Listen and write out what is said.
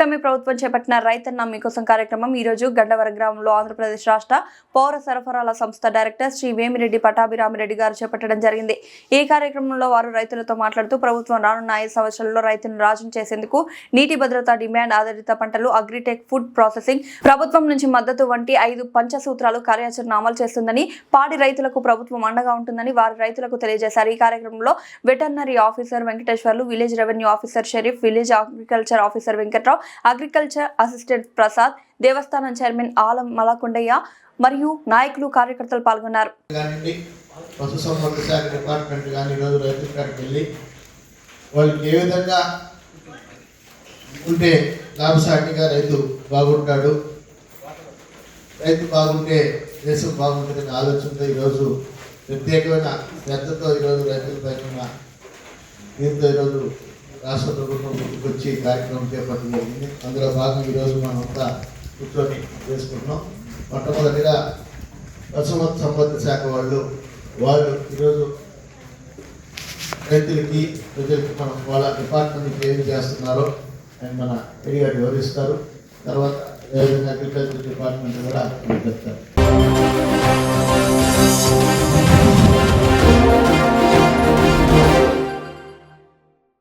ప్రభుత్వం చేపట్టిన రైతన్న మీకోసం కార్యక్రమం ఈ రోజు గడ్డవర గ్రామంలో ఆంధ్రప్రదేశ్ రాష్ట్ర పౌర సరఫరాల సంస్థ డైరెక్టర్ శ్రీ వేమిరెడ్డి పటాభిరామిరెడ్డి గారు చేపట్టడం జరిగింది. ఈ కార్యక్రమంలో వారు రైతులతో మాట్లాడుతూ ప్రభుత్వం రానున్న ఐదు సంవత్సరాల్లో రైతులను రాజం చేసేందుకు నీటి భద్రత డిమాండ్ ఆధారిత పంటలు అగ్రిటెక్ ఫుడ్ ప్రాసెసింగ్ ప్రభుత్వం నుంచి మద్దతు వంటి ఐదు పంచసూత్రాలు కార్యాచరణ అమలు చేస్తుందని పాడి రైతులకు ప్రభుత్వం అండగా ఉంటుందని వారు రైతులకు తెలియజేశారు. ఈ కార్యక్రమంలో veterinary officer Venkateswarlu village revenue officer Sharif village agriculture officer Venkatrao agriculture assistant Prasad దేవస్థానం చైర్మన్ ఆలం మలకొండయ్య మరియు నాయకులు కార్యకర్తలు పాల్గొన్నారు. రైతుల వాళ్ళకి ఏ విధంగా ఉంటే లాభసాటిగా రైతు బాగుంటాడు రైతు బాగుంటే దేశం బాగుంటుందనే ఆలోచనతో ఈరోజు ప్రత్యేకమైన శ్రద్ధతో ఈరోజు రైతుల పైన దీంతో ఈరోజు రాష్ట్ర ప్రభుత్వం ముందుకు కార్యక్రమం చేపట్టడం జరిగింది అందులో భాగంగా ఈరోజు మనం అంతా కూర్చొని చేసుకుంటున్నాం. మొట్టమొదటిగా పశుమత సంపద శాఖ వాళ్ళు వాళ్ళు ఈరోజు రైతులకి ప్రజలకి మనం వాళ్ళ డిపార్ట్మెంట్కి ఏం చేస్తున్నారో అని మన ఎడి వివరిస్తారు. తర్వాత అగ్రికల్చర్ డిపార్ట్మెంట్ కూడా చెప్తారు.